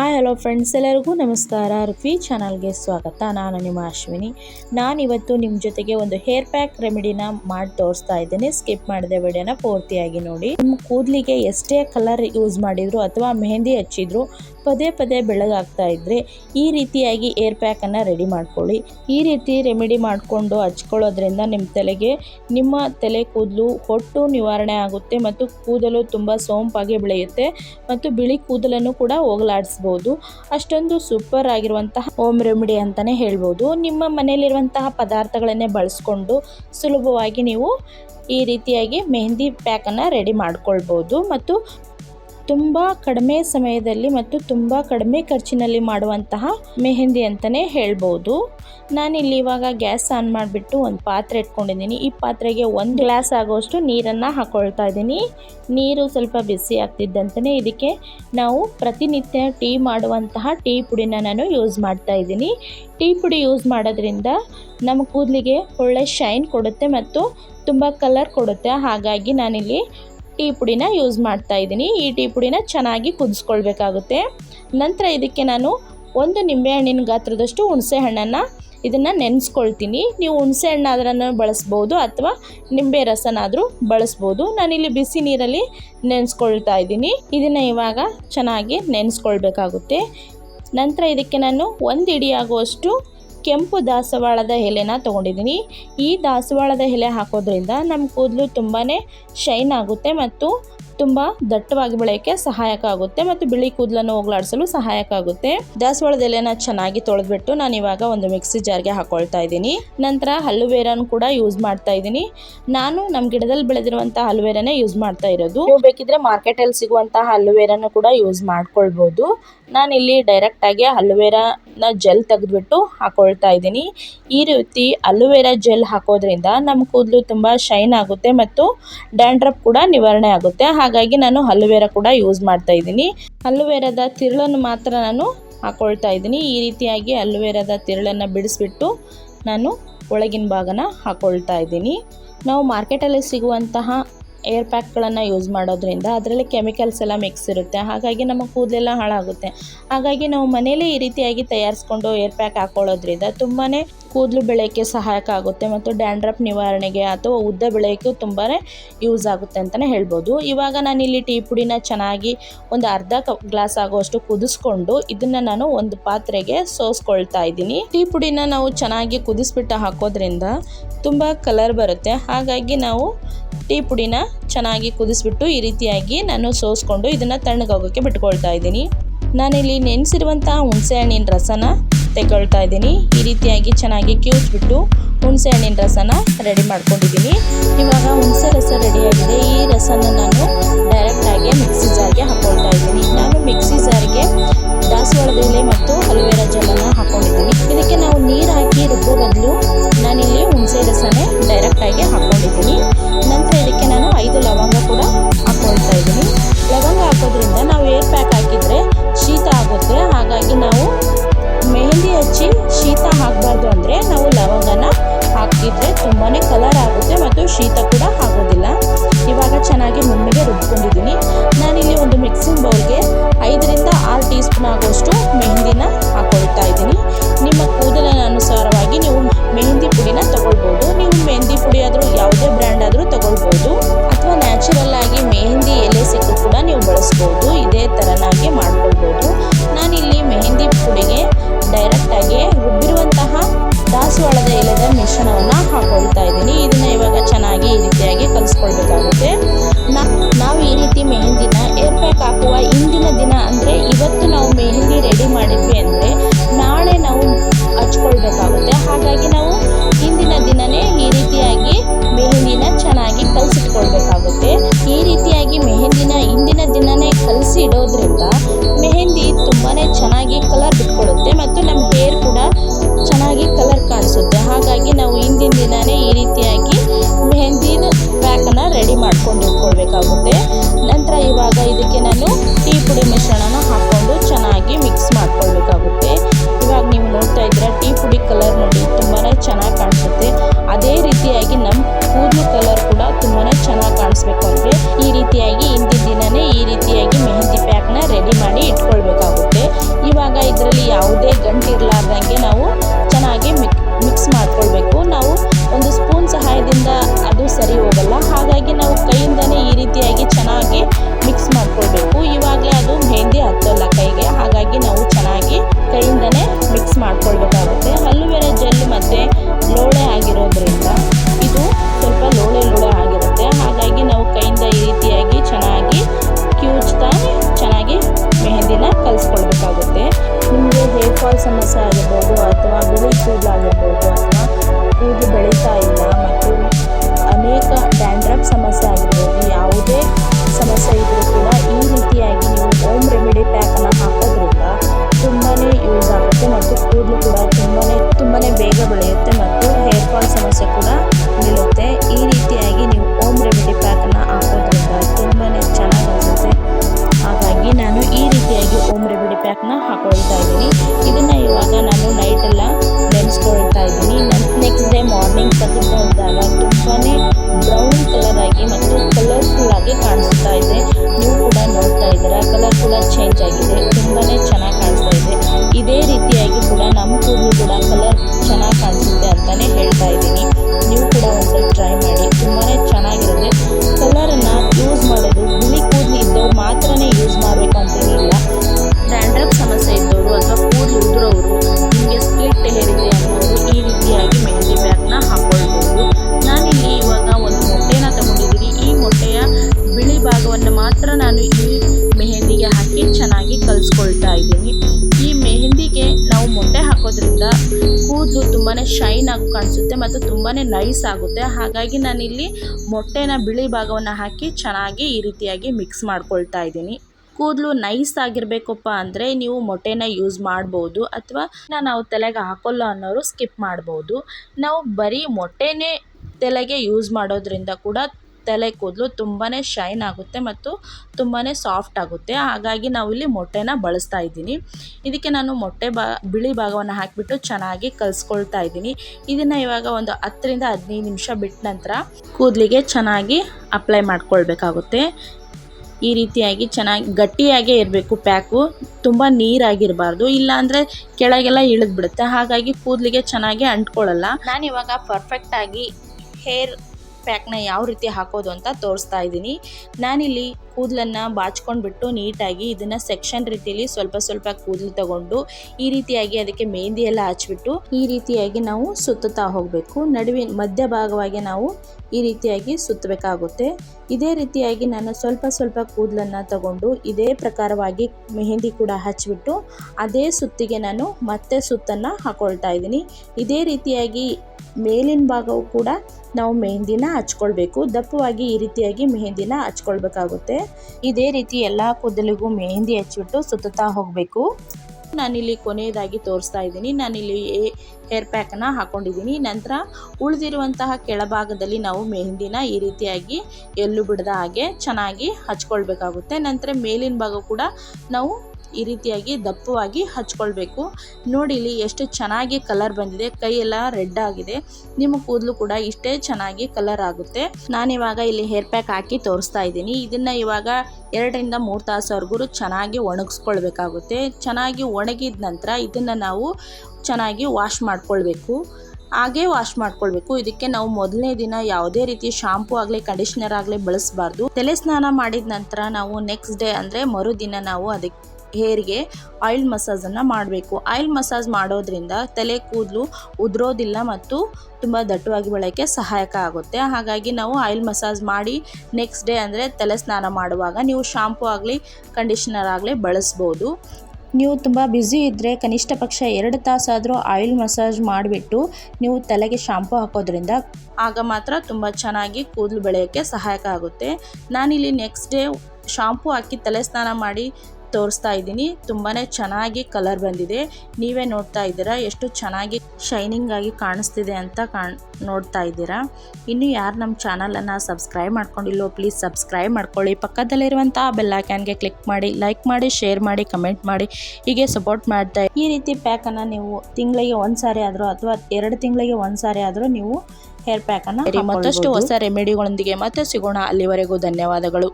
Hi hello friends ಎಲ್ಲರಿಗೂ ನಮಸ್ಕಾರ. ರುಫಿ ಚಾನಲ್ಗೆ ಸ್ವಾಗತ. ನಾನು ನಿಮ್ಮ ಅಶ್ವಿನಿ. ನಾನಿವತ್ತು ನಿಮ್ಮ ಜೊತೆಗೆ ಒಂದು ಹೇರ್ ಪ್ಯಾಕ್ ರೆಮಿಡಿನ ಮಾಡಿ ತೋರಿಸ್ತಾ ಇದ್ದೇನೆ. ಸ್ಕಿಪ್ ಮಾಡಿದೆ ವಿಡಿಯೋನ ಪೂರ್ತಿಯಾಗಿ ನೋಡಿ. ನಿಮ್ಮ ಕೂದಲಿಗೆ ಎಷ್ಟೇ ಕಲರ್ ಯೂಸ್ ಮಾಡಿದ್ರು ಅಥವಾ ಮೆಹಂದಿ ಹಚ್ಚಿದ್ರು ಪದೇ ಪದೇ ಬೆಳಗಾಗ್ತಾ ಇದ್ದರೆ ಈ ರೀತಿಯಾಗಿ ಏರ್ ಪ್ಯಾಕನ್ನು ರೆಡಿ ಮಾಡ್ಕೊಳ್ಳಿ. ಈ ರೀತಿ ರೆಮಿಡಿ ಮಾಡಿಕೊಂಡು ಹಚ್ಕೊಳ್ಳೋದ್ರಿಂದ ನಿಮ್ಮ ತಲೆಗೆ ನಿಮ್ಮ ತಲೆ ಕೂದಲು ಹೊಟ್ಟು ನಿವಾರಣೆ ಆಗುತ್ತೆ ಮತ್ತು ಕೂದಲು ತುಂಬ ಸೋಂಪಾಗಿ ಬೆಳೆಯುತ್ತೆ ಮತ್ತು ಬಿಳಿ ಕೂದಲನ್ನು ಕೂಡ ಹೋಗಲಾಡಿಸ್ಬೋದು. ಅಷ್ಟೊಂದು ಸೂಪರ್ ಆಗಿರುವಂತಹ ಹೋಮ್ ರೆಮಿಡಿ ಅಂತಲೇ ಹೇಳ್ಬೋದು. ನಿಮ್ಮ ಮನೆಯಲ್ಲಿರುವಂತಹ ಪದಾರ್ಥಗಳನ್ನೇ ಬಳಸ್ಕೊಂಡು ಸುಲಭವಾಗಿ ನೀವು ಈ ರೀತಿಯಾಗಿ ಮೆಹಂದಿ ಪ್ಯಾಕನ್ನು ರೆಡಿ ಮಾಡ್ಕೊಳ್ಬೋದು. ಮತ್ತು ತುಂಬ ಕಡಿಮೆ ಸಮಯದಲ್ಲಿ ಮತ್ತು ತುಂಬ ಕಡಿಮೆ ಖರ್ಚಿನಲ್ಲಿ ಮಾಡುವಂತಹ ಮೆಹಂದಿ ಅಂತಲೇ ಹೇಳ್ಬೋದು. ನಾನಿಲ್ಲಿ ಇವಾಗ ಗ್ಯಾಸ್ ಆನ್ ಮಾಡಿಬಿಟ್ಟು ಒಂದು ಪಾತ್ರೆ ಇಟ್ಕೊಂಡಿದ್ದೀನಿ. ಈ ಪಾತ್ರೆಗೆ ಒಂದು ಗ್ಲಾಸ್ ಆಗೋಷ್ಟು ನೀರನ್ನು ಹಾಕ್ಕೊಳ್ತಾ ಇದ್ದೀನಿ. ನೀರು ಸ್ವಲ್ಪ ಬಿಸಿ ಆಗ್ತಿದ್ದಂತಲೇ ಇದಕ್ಕೆ ನಾವು ಪ್ರತಿನಿತ್ಯ ಟೀ ಮಾಡುವಂತಹ ಟೀ ಪುಡಿನ ನಾನು ಯೂಸ್ ಮಾಡ್ತಾ ಇದ್ದೀನಿ. ಟೀ ಪುಡಿ ಯೂಸ್ ಮಾಡೋದ್ರಿಂದ ನಮ್ಮ ಕೂದಲಿಗೆ ಒಳ್ಳೆ ಶೈನ್ ಕೊಡುತ್ತೆ ಮತ್ತು ತುಂಬ ಕಲರ್ ಕೊಡುತ್ತೆ. ಹಾಗಾಗಿ ನಾನಿಲ್ಲಿ ಟೀ ಪುಡಿನ ಯೂಸ್ ಮಾಡ್ತಾ ಇದ್ದೀನಿ. ಈ ಟೀ ಪುಡಿನ ಚೆನ್ನಾಗಿ ಕುದಿಸ್ಕೊಳ್ಬೇಕಾಗುತ್ತೆ. ನಂತರ ಇದಕ್ಕೆ ನಾನು ಒಂದು ನಿಂಬೆಹಣ್ಣಿನ ಗಾತ್ರದಷ್ಟು ಹುಣಸೆ ಹಣ್ಣನ್ನು ಇದನ್ನು ನೆನೆಸ್ಕೊಳ್ತೀನಿ. ನೀವು ಹುಣಸೆ ಹಣ್ಣಾದ್ರೂ ಬಳಸ್ಬೋದು ಅಥವಾ ನಿಂಬೆ ರಸನಾದರೂ ಬಳಸ್ಬೋದು. ನಾನಿಲ್ಲಿ ಬಿಸಿ ನೀರಲ್ಲಿ ನೆನೆಸ್ಕೊಳ್ತಾ ಇದ್ದೀನಿ. ಇದನ್ನು ಇವಾಗ ಚೆನ್ನಾಗಿ ನೆನೆಸ್ಕೊಳ್ಬೇಕಾಗುತ್ತೆ. ನಂತರ ಇದಕ್ಕೆ ನಾನು ಒಂದು ಇಡಿ ಆಗುವಷ್ಟು ಕೆಂಪು ದಾಸವಾಳದ ಎಲೆನ ತೊಗೊಂಡಿದ್ದೀನಿ. ಈ ದಾಸವಾಳದ ಎಲೆ ಹಾಕೋದ್ರಿಂದ ನಮ್ಮ ಕೂದಲು ತುಂಬಾ ಶೈನ್ ಆಗುತ್ತೆ ಮತ್ತು ತುಂಬ ದಟ್ಟವಾಗಿ ಬೆಳೆಯಕ್ಕೆ ಸಹಾಯಕ ಆಗುತ್ತೆ ಮತ್ತು ಬಿಳಿ ಕೂದಲನ್ನು ಹೋಗ್ಲಾಡಿಸಲು ಸಹಾಯಕ ಆಗುತ್ತೆ ದಾಸವಾಳದ ಎಲೆನ ಚೆನ್ನಾಗಿ ತೊಳೆದ್ಬಿಟ್ಟು ನಾನು ಇವಾಗ ಒಂದು ಮಿಕ್ಸಿ ಜಾರ್ಗೆ ಹಾಕೊಳ್ತಾ ಇದ್ದೀನಿ. ನಂತರ ಹಲ್ಲುವೇರನ್ನು ಕೂಡ ಯೂಸ್ ಮಾಡ್ತಾ ಇದ್ದೀನಿ. ನಾನು ನಮ್ಮ ಗಿಡದಲ್ಲಿ ಬೆಳೆದಿರುವಂತಹ ಹಲ್ಲುವೇರನೇ ಯೂಸ್ ಮಾಡ್ತಾ ಇರೋದು. ನೀವು ಬೇಕಿದ್ರೆ ಮಾರ್ಕೆಟಲ್ಲಿ ಸಿಗುವಂತಹ ಹಲ್ಲುವೇರನ್ನು ಕೂಡ ಯೂಸ್ ಮಾಡ್ಕೊಳ್ಬೋದು. ಡೈರೆಕ್ಟ್ ಆಗಿ ಹಲ್ಲುವೇರನ ಜೆಲ್ ತೆಗೆದ್ಬಿಟ್ಟು ಹಾಕೊಳ್ತಾ ಇದ್ದೀನಿ. ಈ ರೀತಿ ಅಲುವೆರಾ ಜೆಲ್ ಹಾಕೋದ್ರಿಂದ ನಮ್ಮ ಕೂದಲು ತುಂಬ ಶೈನ್ ಆಗುತ್ತೆ ಮತ್ತು ಡ್ಯಾಂಡ್ರಫ್ ಕೂಡ ನಿವಾರಣೆ ಆಗುತ್ತೆ. ಹಾಗಾಗಿ ನಾನು ಅಲುವೆರಾ ಕೂಡ ಯೂಸ್ ಮಾಡ್ತಾ ಇದ್ದೀನಿ. ಅಲುವೆರಾದ ತಿರುಳನ್ನು ಮಾತ್ರ ನಾನು ಹಾಕೊಳ್ತಾ ಇದ್ದೀನಿ. ಈ ರೀತಿಯಾಗಿ ಅಲುವೆರಾದ ತಿರುಳನ್ನು ಬಿಡಿಸ್ಬಿಟ್ಟು ನಾನು ಒಳಗಿನ ಭಾಗನ ಹಾಕೊಳ್ತಾ ಇದ್ದೀನಿ. ನಾವು ಮಾರ್ಕೆಟಲ್ಲಿ ಸಿಗುವಂತಹ ಏರ್ ಪ್ಯಾಕ್ಗಳನ್ನು ಯೂಸ್ ಮಾಡೋದ್ರಿಂದ ಅದರಲ್ಲಿ ಕೆಮಿಕಲ್ಸ್ ಎಲ್ಲ ಮಿಕ್ಸ್ ಇರುತ್ತೆ. ಹಾಗಾಗಿ ನಮ್ಮ ಕೂದಲೆಲ್ಲ ಹಾಳಾಗುತ್ತೆ. ಹಾಗಾಗಿ ನಾವು ಮನೇಲಿ ಈ ರೀತಿಯಾಗಿ ತಯಾರಿಸ್ಕೊಂಡು ಏರ್ ಪ್ಯಾಕ್ ಹಾಕೊಳ್ಳೋದ್ರಿಂದ ತುಂಬಾ ಕೂದಲು ಬೆಳೆಯೋಕ್ಕೆ ಸಹಾಯಕ ಆಗುತ್ತೆ ಮತ್ತು ಡ್ಯಾಂಡ್ರಫ್ ನಿವಾರಣೆಗೆ ಅಥವಾ ಉದ್ದ ಬೆಳೆಯೋಕ್ಕೂ ತುಂಬಾ ಯೂಸ್ ಆಗುತ್ತೆ ಅಂತಲೇ ಹೇಳ್ಬೋದು. ಇವಾಗ ನಾನಿಲ್ಲಿ ಟೀ ಪುಡಿನ ಚೆನ್ನಾಗಿ ಒಂದು ಅರ್ಧ ಕಪ್ ಗ್ಲಾಸ್ ಆಗುವಷ್ಟು ಕುದಿಸ್ಕೊಂಡು ಇದನ್ನು ನಾನು ಒಂದು ಪಾತ್ರೆಗೆ ಸೋಸ್ಕೊಳ್ತಾ ಇದ್ದೀನಿ. ಟೀ ಪುಡಿನ ನಾವು ಚೆನ್ನಾಗಿ ಕುದಿಸ್ಬಿಟ್ಟು ಹಾಕೋದ್ರಿಂದ ತುಂಬ ಕಲರ್ ಬರುತ್ತೆ. ಹಾಗಾಗಿ ನಾವು ಟೀ ಪುಡಿನ ಚೆನ್ನಾಗಿ ಕುದಿಸ್ಬಿಟ್ಟು ಈ ರೀತಿಯಾಗಿ ನಾನು ಸೋಸ್ಕೊಂಡು ಇದನ್ನು ತಣ್ಣಗಾಗೋಕ್ಕೆ ಬಿಟ್ಕೊಳ್ತಾ ಇದ್ದೀನಿ. ನಾನಿಲ್ಲಿ ನೆನೆಸಿರುವಂಥ ಹಣ್ಣಿನ ರಸನ ತೆಗೊಳ್ತಾ ಇದ್ದೀನಿ. ಈ ರೀತಿಯಾಗಿ ಚೆನ್ನಾಗಿ ಕ್ಯೂಸ್ಬಿಟ್ಟು ಹಣ್ಣಿನ ರಸನ ರೆಡಿ ಮಾಡ್ಕೊಂಡಿದ್ದೀನಿ. ಇವಾಗ ಹುಣಸೆ ರಸ ರೆಡಿಯಾಗಿದೆ. ಈ ರಸನ ನಾನು ಡೈರೆಕ್ಟಾಗಿ ಮಿಕ್ಸಿ ಜಾರ್ಗೆ ಹಾಕ್ಕೊಳ್ತಾ ಇದ್ದೀನಿ. ನಾನು ಮಿಕ್ಸಿ ಜಾರ್ಗೆ ದಾಸವಾಳದ ಎಲೆ ಮತ್ತು ಅಲೋವೆರಾ ಜೆಲ್ಲನ್ನು ಹಾಕೊಂಡಿದ್ದೀನಿ ಇದಕ್ಕೆ ನಾವು ನೀರು ಹಾಕಿ ರುಬ್ಬೋ ಬದಲು ನಾನಿಲ್ಲಿ ಹುಣಸೆ ರಸನೇ ಡೈರೆಕ್ಟಾಗಿ ಹಾಕ್ಕೊಂಡಿದ್ದೀನಿ ನಂತರ ಇದಕ್ಕೆ ನಾನು ಐದು ಲವಂಗ small ಕಲರ್ ಚೇಂಜ್ ಆಗಿದೆ. ತುಂಬಾ ಚೆನ್ನಾಗಿ ಕಾಣಿಸ್ತಾ ಇದೆ. ಇದೇ ರೀತಿಯಾಗಿ ಕೂಡ ನಮ್ಮ ಕೂದಲು ಕೂಡ ಕಲರ್ ಚೆನ್ನಾಗಿ ಕಾಣಿಸುತ್ತೆ ಅಂತಲೇ ಹೇಳ್ತಾ ಇದ್ದೀನಿ. ನೀವು ಕೂಡ ಒಂದ್ಸಲ ಟ್ರೈ ಮಾಡಿ. ತುಂಬಾ ಚೆನ್ನಾಗಿರುತ್ತೆ. ಕಲರನ್ನು ಯೂಸ್ ಮಾಡೋದು ಬಿಳಿ ಕೂದಲು ಇದ್ದವ್ರು ಮಾತ್ರನೇ ಯೂಸ್ ಮಾಡಬೇಕು ಅಂತೇನಿಲ್ಲ ಡ್ಯಾಂಡ್ರಫ್ ಸಮಸ್ಯೆ ಇದ್ದವರು ಅಥವಾ ಕೂದಲು ಉದುರೋರು ಮತ್ತು ತುಂಬಾ ನೈಸ್ ಆಗುತ್ತೆ. ಹಾಗಾಗಿ ನಾನಿಲ್ಲಿ ಮೊಟ್ಟೆನ ಬಿಳಿ ಭಾಗವನ್ನು ಹಾಕಿ ಚೆನ್ನಾಗಿ ಈ ರೀತಿಯಾಗಿ ಮಿಕ್ಸ್ ಮಾಡ್ಕೊಳ್ತಾ ಇದ್ದೀನಿ. ಕೂದಲು ನೈಸ್ ಆಗಿರಬೇಕಪ್ಪ ಅಂದರೆ ನೀವು ಮೊಟ್ಟೆನ ಯೂಸ್ ಮಾಡ್ಬೋದು ಅಥವಾ ನಾವು ತಲೆಗೆ ಹಾಕೋಲ್ಲ ಅನ್ನೋರು ಸ್ಕಿಪ್ ಮಾಡ್ಬೋದು. ನಾವು ಬರೀ ಮೊಟ್ಟೆನೇ ತಲೆಗೆ ಯೂಸ್ ಮಾಡೋದ್ರಿಂದ ಕೂಡ ತಲೆ ಕೂದಲು ತುಂಬಾ ಶೈನ್ ಆಗುತ್ತೆ ಮತ್ತು ತುಂಬಾ ಸಾಫ್ಟ್ ಆಗುತ್ತೆ. ಹಾಗಾಗಿ ನಾವಿಲ್ಲಿ ಮೊಟ್ಟೆನ ಬಳಸ್ತಾ ಇದ್ದೀನಿ. ಇದಕ್ಕೆ ನಾನು ಮೊಟ್ಟೆ ಬಿಳಿ ಭಾಗವನ್ನು ಹಾಕಿಬಿಟ್ಟು ಚೆನ್ನಾಗಿ ಕಲಿಸ್ಕೊಳ್ತಾ ಇದ್ದೀನಿ. ಇದನ್ನು ಇವಾಗ ಒಂದು ಹತ್ತರಿಂದ ಹದಿನೈದು ನಿಮಿಷ ಬಿಟ್ಟ ನಂತರ ಕೂದಲಿಗೆ ಚೆನ್ನಾಗಿ ಅಪ್ಲೈ ಮಾಡ್ಕೊಳ್ಬೇಕಾಗುತ್ತೆ. ಈ ರೀತಿಯಾಗಿ ಚೆನ್ನಾಗಿ ಗಟ್ಟಿಯಾಗೇ ಇರಬೇಕು ಪ್ಯಾಕು. ತುಂಬ ನೀರಾಗಿರಬಾರ್ದು. ಇಲ್ಲಾಂದರೆ ಕೆಳಗೆಲ್ಲ ಇಳಿದ್ಬಿಡುತ್ತೆ. ಹಾಗಾಗಿ ಕೂದಲಿಗೆ ಚೆನ್ನಾಗಿ ಅಂಟ್ಕೊಳ್ಳಲ್ಲ. ನಾನಿವಾಗ ಪರ್ಫೆಕ್ಟಾಗಿ ಹೇರ್ ಪ್ಯಾಕ್ನ ಯಾವ ರೀತಿ ಹಾಕೋದು ಅಂತ ತೋರಿಸ್ತಾ ಇದ್ದೀನಿ. ನಾನಿಲ್ಲಿ ಕೂದಲನ್ನು ಬಾಚ್ಕೊಂಡ್ಬಿಟ್ಟು ನೀಟಾಗಿ ಇದನ್ನು ಸೆಕ್ಷನ್ ರೀತಿಯಲ್ಲಿ ಸ್ವಲ್ಪ ಸ್ವಲ್ಪ ಕೂದಲು ತಗೊಂಡು ಈ ರೀತಿಯಾಗಿ ಅದಕ್ಕೆ ಮೆಹಂದಿ ಎಲ್ಲ ಹಚ್ಬಿಟ್ಟು ಈ ರೀತಿಯಾಗಿ ನಾವು ಸುತ್ತುತ್ತಾ ಹೋಗಬೇಕು. ನಡುವಿನ ಮಧ್ಯ ಭಾಗವಾಗಿ ನಾವು ಈ ರೀತಿಯಾಗಿ ಸುತ್ತಬೇಕಾಗುತ್ತೆ. ಇದೇ ರೀತಿಯಾಗಿ ನಾನು ಸ್ವಲ್ಪ ಸ್ವಲ್ಪ ಕೂದಲನ್ನು ತಗೊಂಡು ಇದೇ ಪ್ರಕಾರವಾಗಿ ಮೆಹಂದಿ ಕೂಡ ಹಚ್ಚಿಬಿಟ್ಟು ಅದೇ ಸುತ್ತಿಗೆ ನಾನು ಮತ್ತೆ ಸುತ್ತನ್ನು ಹಾಕೊಳ್ತಾ ಇದ್ದೀನಿ. ಇದೇ ರೀತಿಯಾಗಿ ಮೇಲಿನ ಭಾಗವು ಕೂಡ ನಾವು ಮೆಹಂದಿನ ಹಚ್ಕೊಳ್ಬೇಕು. ದಪ್ಪವಾಗಿ ಈ ರೀತಿಯಾಗಿ ಮೆಹಂದಿನ ಹಚ್ಕೊಳ್ಬೇಕಾಗುತ್ತೆ. ಇದೇ ರೀತಿ ಎಲ್ಲ ಕೂದಲಿಗೂ ಮೆಹಂದಿ ಹಚ್ಚಿಬಿಟ್ಟು ಸುತ್ತುತ್ತಾ ಹೋಗಬೇಕು. ನಾನಿಲ್ಲಿ ಕೊನೆಯದಾಗಿ ತೋರಿಸ್ತಾ ಇದ್ದೀನಿ. ನಾನಿಲ್ಲಿ ಹೇರ್ ಪ್ಯಾಕನ್ನು ಹಾಕೊಂಡಿದ್ದೀನಿ. ನಂತರ ಉಳಿದಿರುವಂತಹ ಕೆಳಭಾಗದಲ್ಲಿ ನಾವು ಮೆಹಂದಿನ ಈ ರೀತಿಯಾಗಿ ಎಲ್ಲೂ ಬಿಡದ ಹಾಗೆ ಚೆನ್ನಾಗಿ ಹಚ್ಕೊಳ್ಬೇಕಾಗುತ್ತೆ. ನಂತರ ಮೇಲಿನ ಭಾಗ ಕೂಡ ನಾವು ಈ ರೀತಿಯಾಗಿ ದಪ್ಪವಾಗಿ ಹಚ್ಕೊಳ್ಬೇಕು. ನೋಡಿ ಇಲ್ಲಿ ಎಷ್ಟು ಚೆನ್ನಾಗಿ ಕಲರ್ ಬಂದಿದೆ. ಕೈಯೆಲ್ಲ ರೆಡ್ ಆಗಿದೆ. ನಿಮ್ಮ ಕೂದಲು ಕೂಡ ಇಷ್ಟೇ ಚೆನ್ನಾಗಿ ಕಲರ್ ಆಗುತ್ತೆ. ನಾನಿವಾಗ ಇಲ್ಲಿ ಹೇರ್ ಪ್ಯಾಕ್ ಹಾಕಿ ತೋರಿಸ್ತಾ ಇದ್ದೀನಿ. ಇದನ್ನು ಇವಾಗ ಎರಡರಿಂದ ಮೂರು ತಾಸವರೆಗೂ ಚೆನ್ನಾಗಿ ಒಣಗಿಸ್ಕೊಳ್ಬೇಕಾಗುತ್ತೆ. ಚೆನ್ನಾಗಿ ಒಣಗಿದ ನಂತರ ಇದನ್ನು ನಾವು ಚೆನ್ನಾಗಿ ವಾಶ್ ಮಾಡ್ಕೊಳ್ಬೇಕು. ಹಾಗೇ ವಾಶ್ ಮಾಡ್ಕೊಳ್ಬೇಕು. ಇದಕ್ಕೆ ನಾವು ಮೊದಲನೇ ದಿನ ಯಾವುದೇ ರೀತಿ ಶಾಂಪೂ ಆಗಲಿ, ಕಂಡೀಷನರ್ ಆಗಲಿ ಬಳಸಬಾರ್ದು. ತಲೆ ಸ್ನಾನ ಮಾಡಿದ ನಂತರ ನಾವು ನೆಕ್ಸ್ಟ್ ಡೇ ಅಂದರೆ ಮರುದಿನ ನಾವು ಅದಕ್ಕೆ ಹೇರ್ಗೆ ಆಯಿಲ್ ಮಸಾಜನ್ನು ಮಾಡಬೇಕು. ಆಯಿಲ್ ಮಸಾಜ್ ಮಾಡೋದ್ರಿಂದ ತಲೆ ಕೂದಲು ಉದುರೋದಿಲ್ಲ ಮತ್ತು ತುಂಬ ದಟ್ಟವಾಗಿ ಬೆಳೆಯೋಕ್ಕೆ ಸಹಾಯಕ ಆಗುತ್ತೆ. ಹಾಗಾಗಿ ನಾವು ಆಯಿಲ್ ಮಸಾಜ್ ಮಾಡಿ ನೆಕ್ಸ್ಟ್ ಡೇ ಅಂದರೆ ತಲೆ ಸ್ನಾನ ಮಾಡುವಾಗ ನೀವು ಶಾಂಪೂ ಆಗಲಿ ಕಂಡೀಷ್ನರ್ ಆಗಲಿ ಬಳಸ್ಬೋದು. ನೀವು ತುಂಬ ಬ್ಯುಸಿ ಇದ್ದರೆ ಕನಿಷ್ಠ ಪಕ್ಷ ಎರಡು ತಾಸಾದರೂ ಆಯಿಲ್ ಮಸಾಜ್ ಮಾಡಿಬಿಟ್ಟು ನೀವು ತಲೆಗೆ ಶಾಂಪೂ ಹಾಕೋದ್ರಿಂದ ಆಗ ಮಾತ್ರ ತುಂಬ ಚೆನ್ನಾಗಿ ಕೂದಲು ಬೆಳೆಯೋಕ್ಕೆ ಸಹಾಯಕ ಆಗುತ್ತೆ. ನಾನಿಲ್ಲಿ ನೆಕ್ಸ್ಟ್ ಡೇ ಶಾಂಪೂ ಹಾಕಿ ತಲೆ ಸ್ನಾನ ಮಾಡಿ ತೋರಿಸ್ತಾ ಇದ್ದೀನಿ. ತುಂಬಾ ಚೆನ್ನಾಗಿ ಕಲರ್ ಬಂದಿದೆ. ನೀವೇ ನೋಡ್ತಾ ಇದ್ದೀರಾ? ಎಷ್ಟು ಚೆನ್ನಾಗಿ ಶೈನಿಂಗ್ ಆಗಿ ಕಾಣಿಸ್ತಿದೆ ಅಂತ ಕಾಣ್ ನೋಡ್ತಾ ಇದ್ದೀರಾ? ಇನ್ನು ಯಾರು ನಮ್ಮ ಚಾನಲನ್ನು ಸಬ್ಸ್ಕ್ರೈಬ್ ಮಾಡ್ಕೊಂಡಿಲ್ಲೋ ಪ್ಲೀಸ್ ಸಬ್ಸ್ಕ್ರೈಬ್ ಮಾಡ್ಕೊಳ್ಳಿ. ಪಕ್ಕದಲ್ಲಿರುವಂಥ ಬೆಲ್ ಐಕಾನ್ಗೆ ಕ್ಲಿಕ್ ಮಾಡಿ ಲೈಕ್ ಮಾಡಿ ಶೇರ್ ಮಾಡಿ ಕಮೆಂಟ್ ಮಾಡಿ. ಹೀಗೆ ಸಪೋರ್ಟ್ ಮಾಡ್ತಾ ಈ ರೀತಿ ಪ್ಯಾಕನ್ನು ನೀವು ತಿಂಗಳಿಗೆ ಒಂದು ಸಾರಿ ಆದರೂ ಅಥವಾ ಎರಡು ತಿಂಗಳಿಗೆ ಒಂದು ಸಾರಿ ಆದರೂ ನೀವು ಹೇರ್ ಪ್ಯಾಕನ್ನು ಮತ್ತಷ್ಟು ಹೊಸ ರೆಮಿಡಿಗಳೊಂದಿಗೆ ಮತ್ತೆ ಸಿಗೋಣ. ಅಲ್ಲಿವರೆಗೂ ಧನ್ಯವಾದಗಳು.